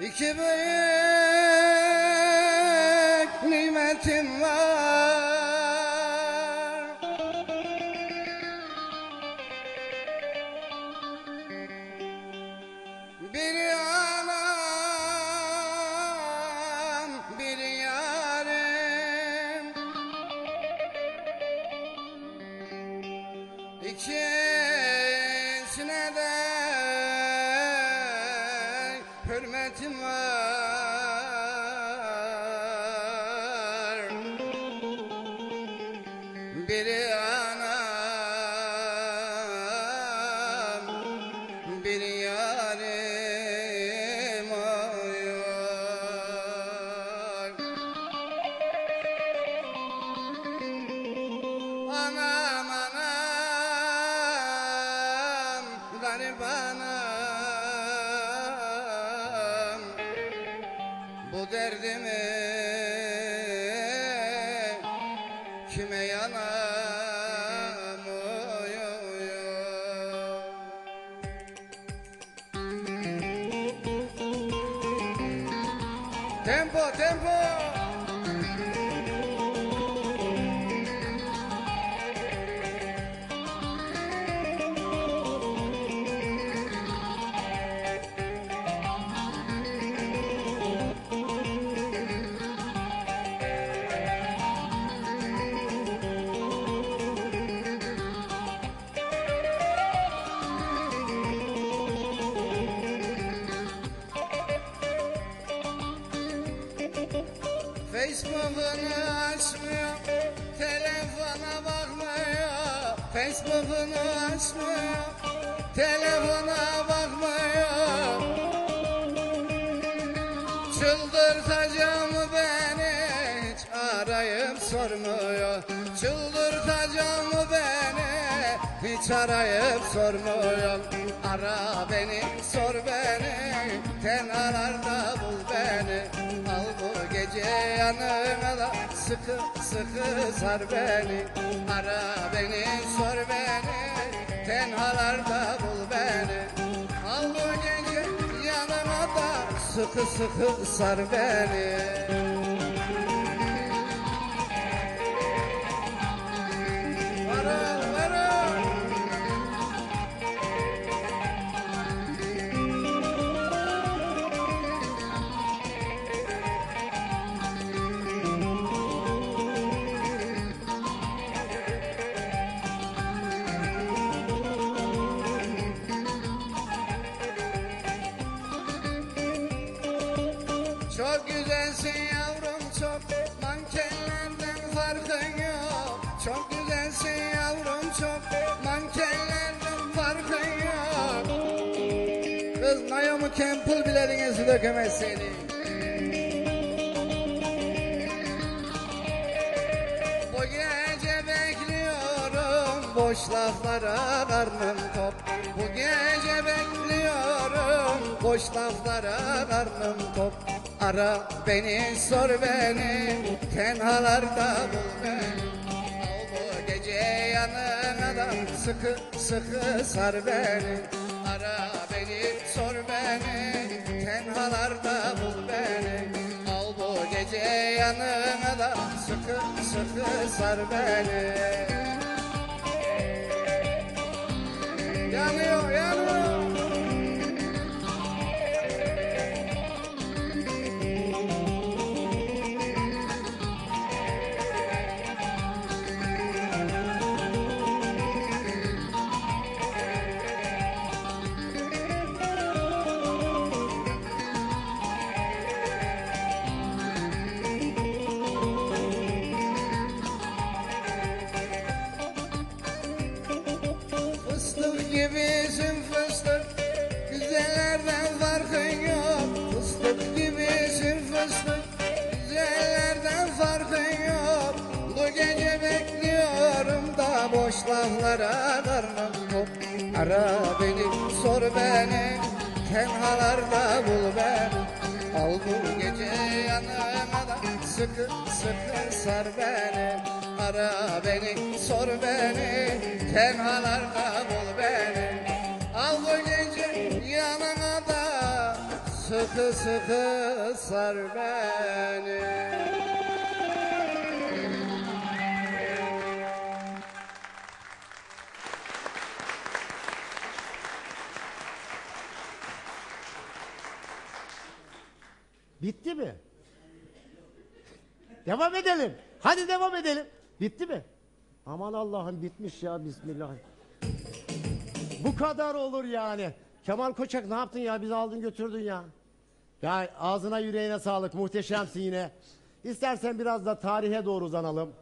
İki büyük nimetim var. Bir anam, bir yarim. İkisine Biri anam, bir yarim oy oy. Anam anam garip Bu derdimi kime yanam oy. Tempo tempo Facebook'unu açmıyor, telefona bakmıyor. Facebook'unu açmıyor, telefona bakmıyor. Çıldırtacağım beni, hiç arayıp sormuyor. Çıldırtacağım beni, hiç arayıp sormuyor. Ara beni, sor beni, bul yanıma da sıkı sıkı sar beni. Ara beni, sor beni, tenhalarda bul beni. Al bu gece yanıma da sıkı sıkı sar beni. Çok güzelsin yavrum çok Mankenlerden farkın yok. Çok güzelsin yavrum çok Mankenlerden farkın yok. Kız Naomi Campbell bile dengesi dökemez seni Bu gece bekliyorum Boş laflara karnım top. Bu gece bekliyorum Boş laflara karnım top Ara beni sor beni Tenhalarda bul beni. Al bu gece yanına da Sıkı sıkı sar beni. Ara beni sor beni Tenhalarda bul beni. Al bu gece yanına da Sıkı sıkı sar beni. Yanıyor yanıyor Güzellerden farkın yok. Fıstık gibisin fıstık. Güzellerden farkın yok. Bu gece bekliyorum da Boş laflara karnım tok Ara beni sor beni. Tenhalarda bul beni. Al bu gece yanıma da Sıkı sıkı sar beni. Ara beni sor beni. Tenhalarda sıkı sıkı sar beni Bitti mi? Devam edelim. Hadi devam edelim. Bitti mi? Aman Allah'ım bitmiş ya Bismillah. Bu kadar olur yani. Kemal Koçak ne yaptın ya? Bizi aldın götürdün ya. Ya ağzına yüreğine sağlık. Muhteşemsin yine. İstersen biraz da tarihe doğru uzanalım.